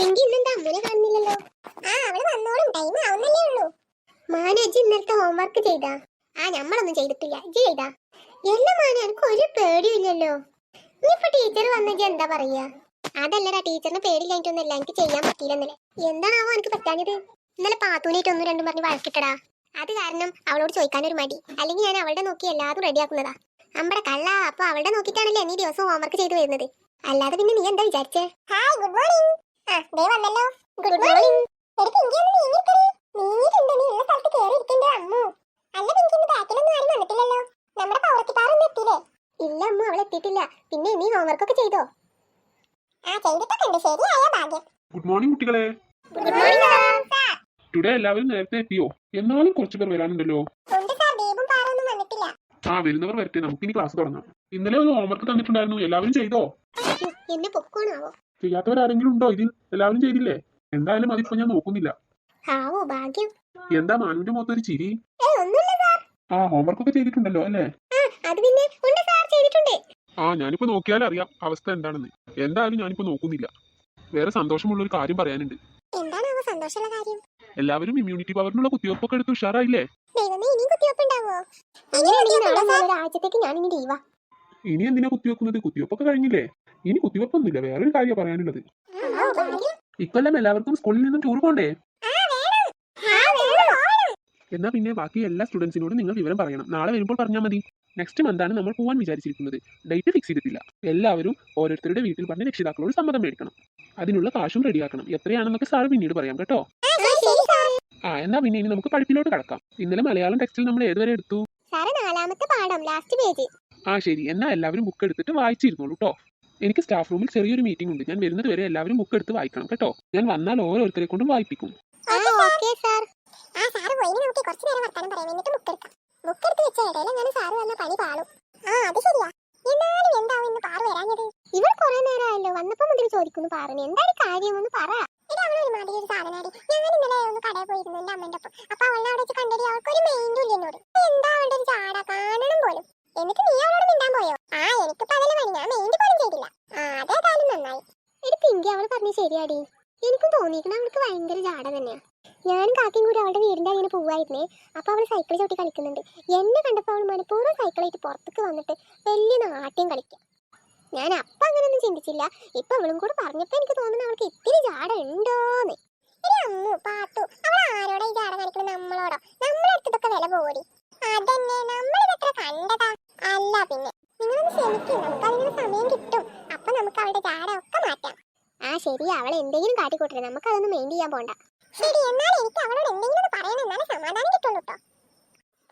പിങ്കി ഇന്നെന്താ? അമ്മനെ കാണുന്നില്ലല്ലോ. ആ അവൾ വന്നോളും. ടൈം ആവുന്നല്ലേ ഉള്ളൂ. മാനേജ് ഇന്നലത്തെ ഹോംവർക്ക് ചെയ്താ? ആ ഞമ്മളൊന്നും ചെയ്തിട്ടില്ല. ഇജ്ജ് ചെയ്താ എല്ലാ മാന ഒരു പേടിയില്ലല്ലോ ഇനിയിപ്പൊ ടീച്ചർ വന്നെങ്കിൽ എന്താ പറയാ? അതല്ലടാ ടീച്ചറിന് പേടിയില്ലായിട്ടൊന്നുമല്ല എനിക്ക് ചെയ്യാൻ പറ്റിയില്ലെന്നല്ലേ എന്താണാവോ എനിക്ക് പറ്റാഞ്ഞത്? ഇന്നലെ പാത്തൂനായിട്ട് ഒന്നും രണ്ടും പറഞ്ഞ് വഴക്കിട്ടടാ. അത് കാരണം അവളോട് ചോദിക്കാൻ ഒരു മടി. അല്ലെങ്കിൽ ഞാൻ അവളുടെ നോക്കി എല്ലാതും റെഡിയാക്കുന്നതാ. അമ്പടെ കള്ള അപ്പൊ അവളുടെ നോക്കിയിട്ടാണല്ലേ നീ ദിവസം ഹോംവർക്ക് ചെയ്തു വരുന്നത്? അല്ലാതെ പിന്നെ നീ എന്താ വിചാരിച്ചേ? ഹായ് ഗുഡ് മോർണിംഗ് ആ ദേ വന്നല്ലോ. ഗുഡ് മോർണിംഗ് എടി പിങ്കി ഒന്ന് നീങ്ങിട്ടുണ്ട് നീ ഉള്ള സ്ഥലത്ത് കേറി ഇരിക്കണ്ടേ അമ്മു? അല്ല ഇന്ന് ബാക്കിലൊന്നും ആരും വന്നിട്ടില്ലല്ലോ. നമ്മുടെ പവർത്തിക്കാരൊന്നും എത്തിയില്ലേ? ഇല്ല അമ്മു അവൾ എത്തിയിട്ടില്ല. പിന്നെ നീ ഹോംവർക്ക് ഒക്കെ ചെയ്തോ? ആ ചെയ്തിട്ടൊക്കെ ഉണ്ട്. ശരിയായ ഭാഗ്യം. ഗുഡ് മോർണിംഗ് കുട്ടികളെ. ഗുഡ് മോർണിംഗ് ടുഡേ എല്ലാവരും നേരത്തെ എത്തിയോ? എന്നാലും കുറച്ച് പേർ വരാനുണ്ടല്ലോ. ഉണ്ട് സാർ ദീപും പാറൊന്നും വന്നിട്ടില്ല. ആ വരുന്നവർ വരട്ടെ. നമുക്ക് ഇനി ക്ലാസ് തുടങ്ങാം. ഇന്നലെ ഒരു ഹോംവർക്ക് തന്നിട്ടുണ്ടായിരുന്നു. എല്ലാവരും ചെയ്തോ? എന്നെ പൊക്കോണാവോ ചെയ്യാത്തവരാരെങ്കിലും ഉണ്ടോ ഇതിൽ? എല്ലാവരും ചെയ്തില്ലേ? എന്തായാലും അതിപ്പോ ഞാൻ നോക്കുന്നില്ല. ആവോ ഭാഗ്യം. എന്താ മാനുവിന്റെ മുഖത്ത് ഒരു ചിരി? ഏ ഒന്നുമില്ല സാർ. ആ ഹോംവർക്ക് ഒക്കെ ചെയ്തിട്ടുണ്ടല്ലോ അല്ലേ? ആ അത് പിന്നെ ഉണ്ട് സാർ ചെയ്തിട്ടുണ്ട്. ആ ഞാനിപ്പോ നോക്കിയാൽ അറിയാം അവസ്ഥ എന്താണെന്ന്. എന്തായാലും ഞാനിപ്പോ നോക്കുന്നില്ല. വേറെ സന്തോഷമുള്ള ഒരു കാര്യം പറയാനുണ്ട്. എന്താണാവോ സന്തോഷമുള്ള കാര്യം? എല്ലാവരും ഇമ്മ്യൂണിറ്റി പവറിനുള്ള കുത്തിവെപ്പൊക്കെ എടുത്ത് ഉഷാറായില്ലേ? ഇനി എന്തിനാ കുത്തിവെക്കുന്നത്? കുത്തിവെപ്പൊക്കെ കഴിഞ്ഞില്ലേ? ഇനി കുത്തിവെപ്പൊന്നുമില്ല. വേറൊരു കാര്യം പറയാനുള്ളത്. ഇക്കൊല്ലം എല്ലാവർക്കും സ്കൂളിൽ നിന്നും ടൂർ പോണ്ടേ? എന്നാ പിന്നെ ബാക്കി എല്ലാ സ്റ്റുഡൻസിനോടും നിങ്ങൾ വിവരം പറയണം. നാളെ വരുമ്പോൾ പറഞ്ഞാൽ മതി. നെക്സ്റ്റ് മന്താണ് നമ്മൾ പോകാൻ വിചാരിച്ചിരിക്കുന്നത്. ഡേറ്റ് ഫിക്സ് ചെയ്തിട്ടില്ല. എല്ലാവരും ഓരോരുത്തരുടെ വീട്ടിൽ പറഞ്ഞ് രക്ഷിതാക്കളോട് സമ്മതം മേടിക്കണം. അതിനുള്ള കാശും റെഡിയാക്കണം. എത്രയാണെന്നൊക്കെ സാറ് പിന്നീട് പറയാം കേട്ടോ. ആ എന്നാ പിന്നെ ഇനി നമുക്ക് പഠിപ്പിലോട്ട് കടക്കാം. ഇന്നലെ മലയാളം ടെക്സ്റ്റിൽ നമ്മൾ ഏതുവരെ എടുത്തു? ആ ശരി. എന്നാ എല്ലാവരും ബുക്ക് എടുത്തിട്ട് വായിച്ചിരുന്നോളൂ കേട്ടോ എനിക്ക് സ്റ്റാഫ് റൂമിൽ ചെറിയൊരു മീറ്റിംഗ് ഉണ്ട്. ഞാൻ വരുന്നത് വരെ എല്ലാവരും ബുക്ക് എടുത്ത് വായിക്കണം കേട്ടോ. ഞാൻ വന്നാൽ ഓരോരുത്തരെ കൊണ്ടും വായിപ്പിക്കും. ഇവൾ ചോദിക്കുന്നു ഒന്ന് ഒരു ഞാൻ ഇന്നലെ കടയിൽ പോയിരുന്നു എന്റെ അമ്മന്റെ ഒപ്പം. അപ്പൊ അവളെ അവിടെ വെച്ച് അവൾക്ക് ഒരു മെയിൻ ഇല്ലെന്നോട് എന്താ അവളുടെ ഒരു ചാട? കാണണം പോലും. എന്നിട്ട് നീ അവളോട് ശരിയാടി. എനിക്കും തോന്നിയിരിക്കണം അവൾക്ക് ഭയങ്കര ജാട തന്നെയാ. ഞാനും കാക്കയും കൂടി അവളുടെ വീടിന്റെ അങ്ങനെ പോവായിരുന്നേ. അപ്പൊ അവൾ സൈക്കിൾ ചവിട്ടി കളിക്കുന്നുണ്ട്. എന്നെ കണ്ടപ്പോൾ അവൾ മനഃപൂർവം സൈക്കിളായിട്ട് പുറത്തേക്ക് വന്നിട്ട് വലിയ നാട്യം കളിക്കാം. ഞാൻ അപ്പൊ അങ്ങനെയൊന്നും ചിന്തിച്ചില്ല. ഇപ്പൊ അവളും കൂടെ പറഞ്ഞപ്പോ എനിക്ക് തോന്നുന്നു അവൾക്ക് ഇത്തിരി ജാട ഉണ്ടോന്ന്. അമ്മു പാത്തു അവൾ ആരോടാ ഈ ജാട കാണിക്കുന്നത് നമ്മളോടോ? നമ്മളെ അടുത്തൊക്കെ വില പോടി അതന്നെ നമ്മളിതെത്ര കണ്ടതാ. അല്ല പിന്നെ നിങ്ങളൊന്ന് ക്ഷമിക്കും. നമുക്ക് അതിനുള്ള സമയം കിട്ടും. അപ്പൊ നമുക്ക് അവളുടെ ജാട ഒക്കെ മാറ്റാം. ആ ശരി. അവൾ എന്തെങ്കിലും കാട്ടിക്കൂട്ടരുത്. നമുക്ക് അതൊന്നും മെയിൻ ചെയ്യാൻ പോണ്ട. ശരി എന്നാൽ എനിക്ക് അവളോട് എന്തെങ്കിലും ഒന്ന് പറയണം. എന്നാലേ സമാധാനം കിട്ടുള്ളൂ കേട്ടോ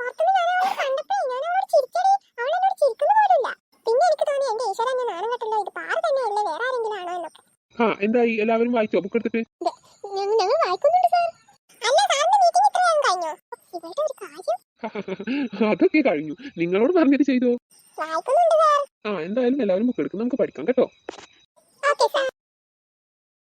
പുറത്തുനിന്ന് ഞാൻ അവളെ ഞാൻ അവളോട് ചിരിച്ചടി. അവൾ എന്നോട് ചിരിക്കുന്ന പോലില്ല പിന്നെ എനിക്ക് തോന്നി എന്റെ ഈശ്വരൻ ഞാൻ നാണം കെട്ടല്ലോ ഇത് പാറ് തന്നെയല്ലേ വേറെ ആരെങ്കിലും ആണോ എന്നൊക്കെ. ആ എന്തായി? എല്ലാവരും വായിച്ചോ? ബുക്ക് എടുത്തിട്ട്? ഞങ്ങൾ ഞങ്ങൾ വായിക്കുന്നുണ്ട് സാർ. അല്ല സാറിന്റെ മീറ്റിംഗ് ഇത്രയും കഴിഞ്ഞോ? ഇവളുടെ ഒരു കാര്യം. അതൊക്കെ കഴിഞ്ഞു. നിങ്ങളോട് പറഞ്ഞത് ചെയ്തോ? ആ എന്തായാലും എല്ലാവരും ബുക്ക് എടുക്കും. നമുക്ക് പഠിക്കാം കേട്ടോ. Okay sir.